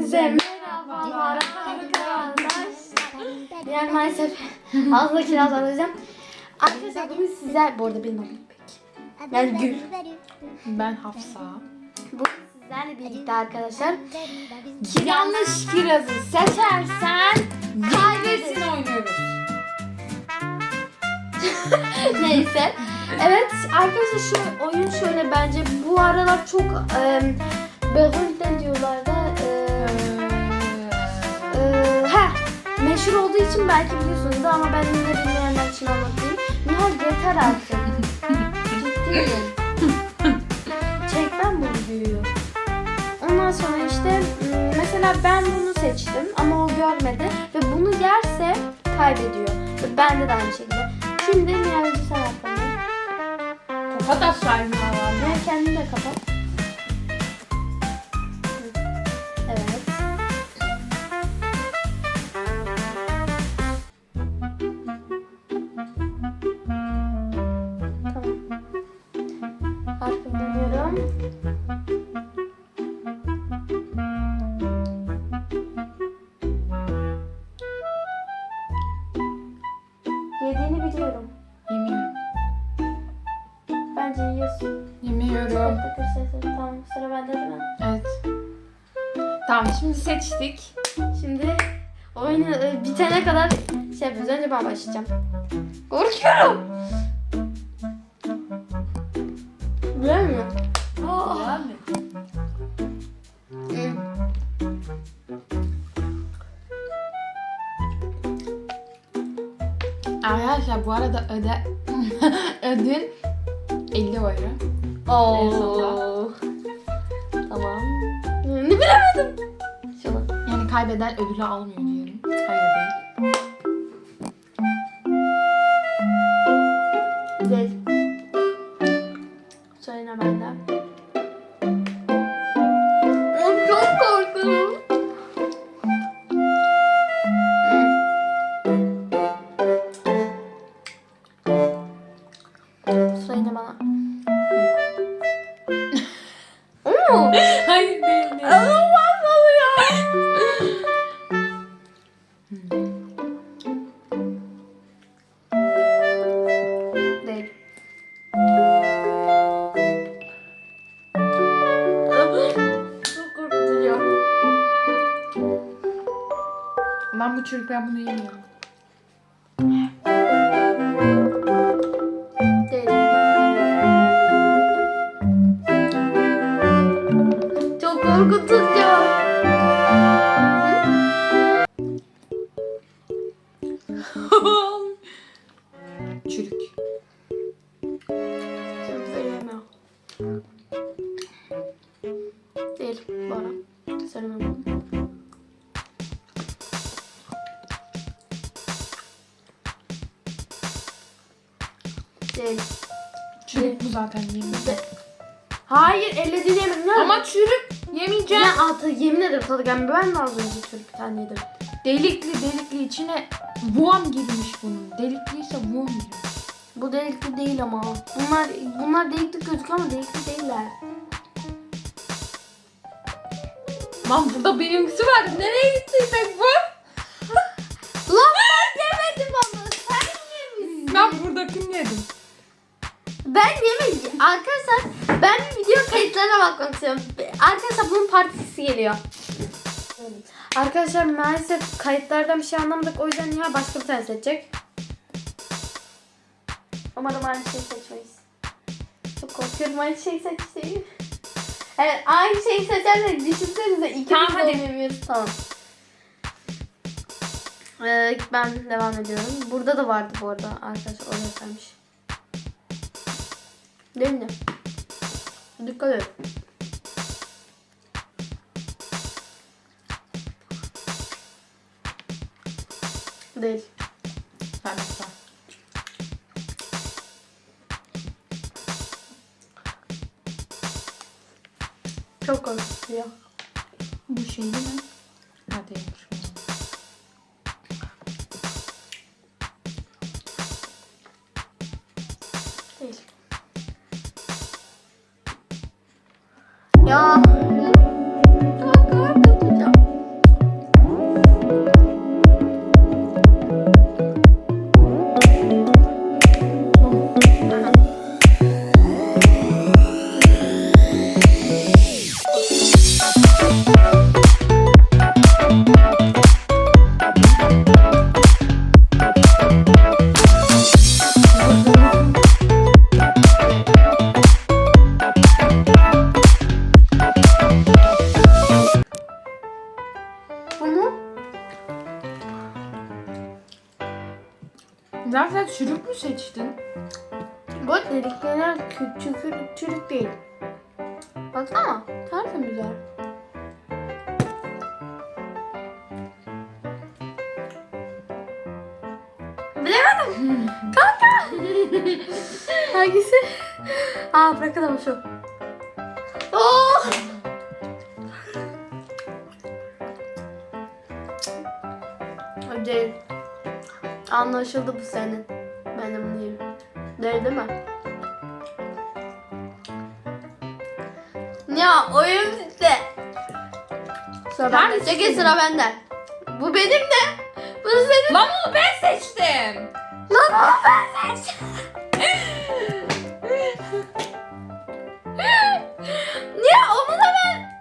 Hepinize merhabalar arkadaşlar. Yani maalesef ağzına kiraz alacağım. Arkadaşlar bugün sizler, bu arada benim adım İpek. Yani Gül. Ben Hafsa. Bugün sizlerle birlikte arkadaşlar Yanlış kirazı seçersen kaybetsin oynuyoruz. neyse. Evet arkadaşlar şu oyun şöyle bence bu aralar çok e, ne diyorlar da meşhur olduğu için belki biliyorsunuz ama ben yine bilmeyenler için anlatayım. Nihal yeter artık. Ciddiyim. Çekmem bu videoyu. Ondan sonra işte m, mesela ben bunu seçtim ama o görmedi ve bunu yerse kaybediyor. Ve bende de aynı şekilde. Şimdi Nihal'cı sen yapalım. Kapat aşağıyı falan. Nihal kendini de kapat. Yediğini biliyorum. Yemin. Bence yiyorsun. Yemiyorum. Takır sesi. Tamam sıra bende değil mi? Evet. Tamam şimdi seçtik. Şimdi oyunu e, bitene kadar şey yapıyoruz. Önce ben başlayacağım. Korkuyorum. Biliyor musun? Arkadaşlar bu arada öde ödül 50 euro. En sonunda. Oo. Tamam. Ne bilemedim. Şunu. Yani kaybeden ödülü almıyor diyelim. Hayır. Değil. Bu çürük ben bunu yemiyorum. Çok korkutucu. çürük. Çok sevmiyorum. Değil. Çürük bu zaten yemin. Hayır ellediğini yemedim. Ama çürük yemeyeceğim. ne altı yemin ederim tadı gelmiyor. Ben de az önce çürük bir tane yedim. Delikli delikli içine worm girmiş bunun. Delikliyse worm girmiş. Bu delikli değil ama. Bunlar bunlar delikli gözüküyor ama delikli değiller. Lan burada benimkisi var. Nereye gittiysek bu? Lan ben yemedim onu. Sen yemişsin. Ben buradakini yedim. Ben yemedim. Arkadaşlar ben video kayıtlarına bakmak istiyorum. Arkadaşlar bunun partisi geliyor. Arkadaşlar maalesef kayıtlardan bir şey anlamadık. O yüzden ya başka bir tane seçecek. Umarım aynı şeyi seçmeyiz. Çok korkuyorum aynı şeyi seçtiğim. Evet aynı şeyi seçersek düşünsenize ikimiz Tamam, de hadi. oynayamıyoruz. Tamam. Ee, ben devam ediyorum. Burada da vardı bu arada arkadaşlar oraya gelmiş. Değil mi? Dikkat et. Değil. Sen. Çok korkutuyor. Bu şey değil mi? Hadi çürük mü seçtin? bu dediklerine küçük çürük değil. Baksana. Tertemiz güzel. Bilemedim. Kanka. Hangisi? Aa bırakalım şu. Oh! Değil. Anlaşıldı bu senin. Ben de bunu yiyeyim. Değil değil mi? Ya oyun bitti. Sıra bende. Hangisi Çekil sıra bende. Bu benim de. Bu senin. Lan onu ben seçtim. Lan onu ben seçtim. Niye onu da ben?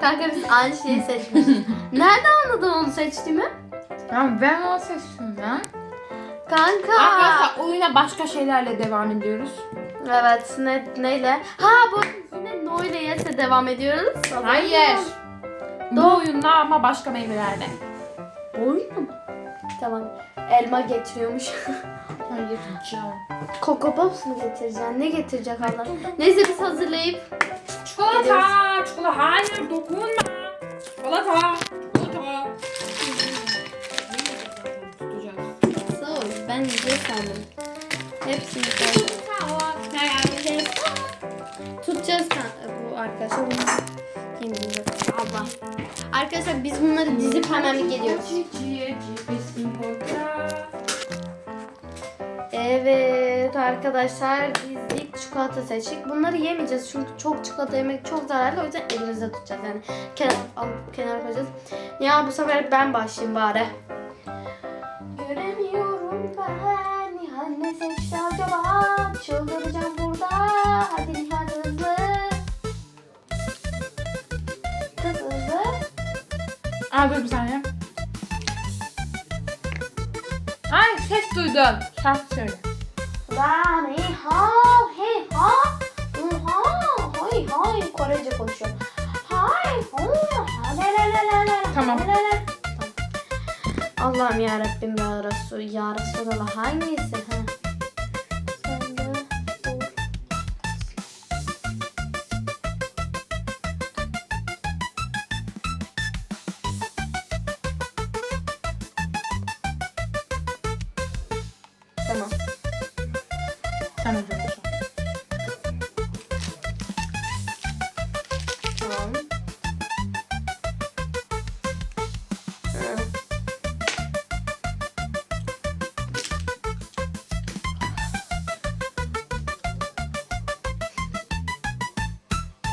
Kanka biz aynı şeyi seçmişiz. Nereden anladın onu seçtiğimi? Ya ben onu seçtim ya. Kanka. Arkadaşlar oyuna başka şeylerle devam ediyoruz. Evet ne, neyle? Ha bu yine no ile yes'e devam ediyoruz. Hayır. Bu oyunda ama başka meyvelerle. Oyun mu? Tamam. Elma getiriyormuş. Hayır canım. Coco Pops mu getireceksin? Ne getirecek Allah? Neyse biz hazırlayıp Çikolata, çikolata. Hayır dokunma. Çikolata. Sandım. Hepsini koydum. Tutacağız bu arkadaşlar. Bunu? Allah. Arkadaşlar biz bunları dizip hemen bir geliyoruz. Evet arkadaşlar dizdik çikolata seçtik. Bunları yemeyeceğiz çünkü çok çikolata yemek çok zararlı. O yüzden elimizde tutacağız yani. Kenar, alıp kenara koyacağız. Ya bu sefer ben başlayayım bari. Aa dur bir saniye. Ay ses duydum. Şarkı söyle. La Nihal. Hey ha. Oha. Hay hay. Korece konuşuyor. Hay. ha, la la la la la. Tamam. La la la. Tamam. Allah'ım ya Rabbim ya Resul ya Resulallah hangisi ha?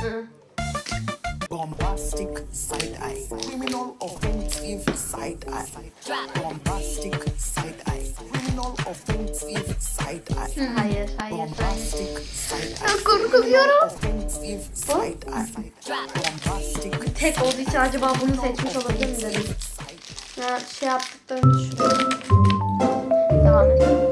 Hı. Bombastic side eye, criminal offensive side eye. Bombastic side eye, criminal offensive side eye. Hayır, hayır. Bombastic side eye, Ben korkuyorum. offensive side eye. Bombastic Tek için acaba bunu seçmiş olabilir mi dedim. Ya şey yaptıklarını düşünüyorum. Devam et.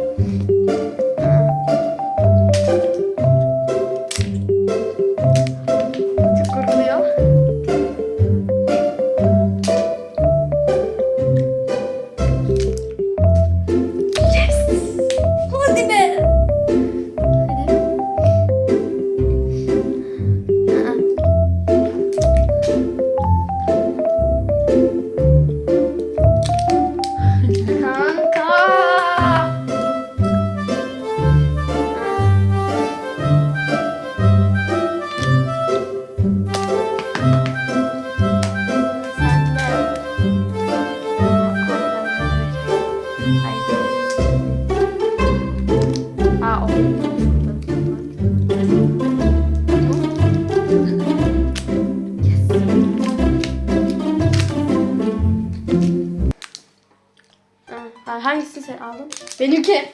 Sen aldın? Benimki.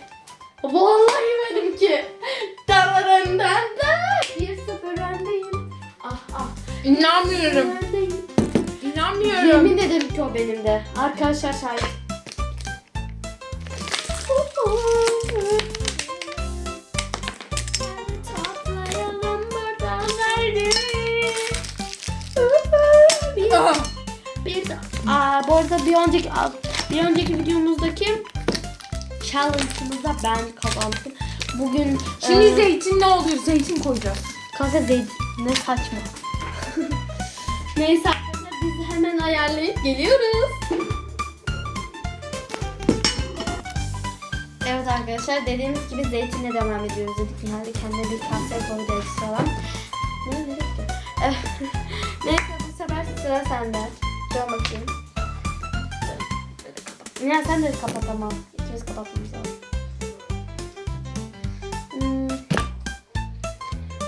Vallahi benimki. Dararından da. Bir sıfır öndeyim. İnanmıyorum. İnanmıyorum. Yemin ederim ki o benim de. Arkadaşlar şahit. Ah, aa, bu arada bir önceki bir önceki videomuzdaki challenge'ımızda ben kazandım. Bugün Şimdi e, zeytin ne oluyor? Zeytin koyacağız. Kanka zeytin ne saçma. Neyse arkadaşlar biz hemen ayarlayıp geliyoruz. Evet arkadaşlar dediğimiz gibi zeytinle devam ediyoruz dedik. Nihal'de kendine bir kase koydu ekstradan. Ne dedik ki? Neyse bu sefer sıra sende. Dön bakayım. Nihal sen de kapat ama. İkimiz kapatmamız lazım. Hmm.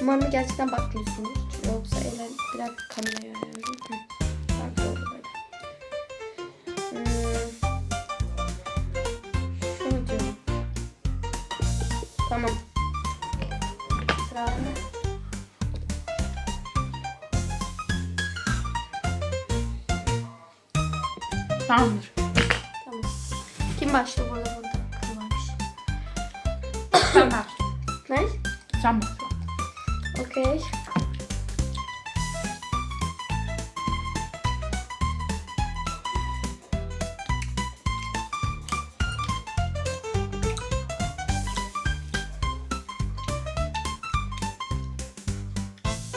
Umarım gerçekten bakmıyorsunuz. Yoksa eller biraz kameraya. Hı. Farklı oldu böyle. Hmm. Şunu diyorum. Tamam. Sıra. Tamamdır. Tamam. Kim başlıyor burada Sen başla. Okey.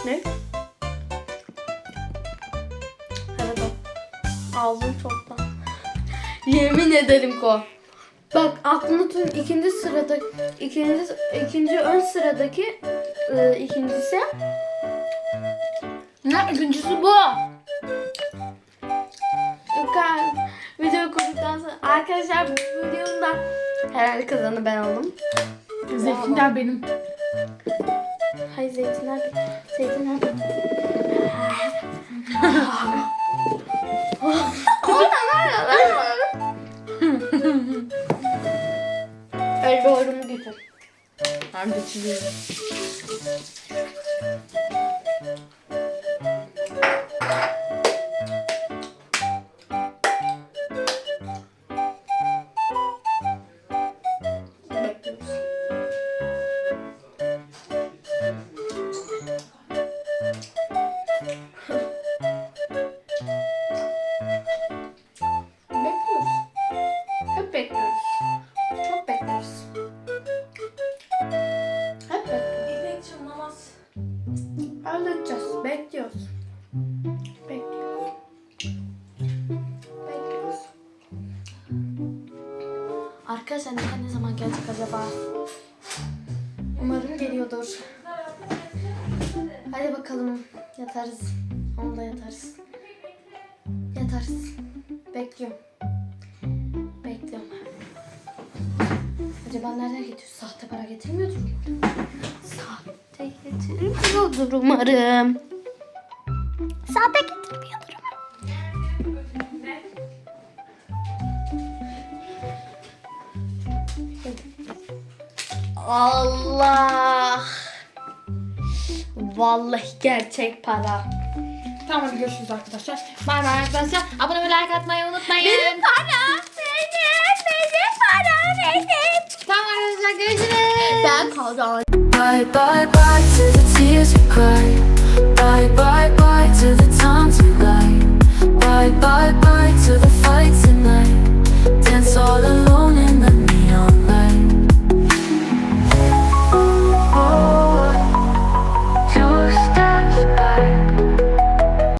Ne? Evet o. Ağzım çoktan. Yemin ederim ko. Bak aklını tut ikinci sırada ikinci ikinci ön sıradaki e, ikincisi Ne? İkincisi bu. Yukarı video kurduktan sonra arkadaşlar bu videonun da herhalde kazanı ben oldum. Zeytinler benim. Hay zeytinler zeytinler. Oyunumu götür. Ben de çiziyorum. Nihal ne zaman gelecek acaba? Umarım geliyordur. Hadi bakalım. Yatarız. Onda yatarız. Yatarız. Bekliyorum. Bekliyorum. Acaba nereden getiriyor? Sahte para getirmiyordur umarım. Sahte getirmiyordur umarım. Sahte getirmiyordur Allah. Vallahi gerçek para. Tamam hadi görüşürüz arkadaşlar. Bay bay arkadaşlar. Abone ve like atmayı unutmayın. Benim param benim. Benim param benim. Tamam arkadaşlar görüşürüz. Ben kazandım. Bye bye bye to the tears you cry. Bye bye bye to the times we lie. Bye bye bye to the fights at. Dance all alone.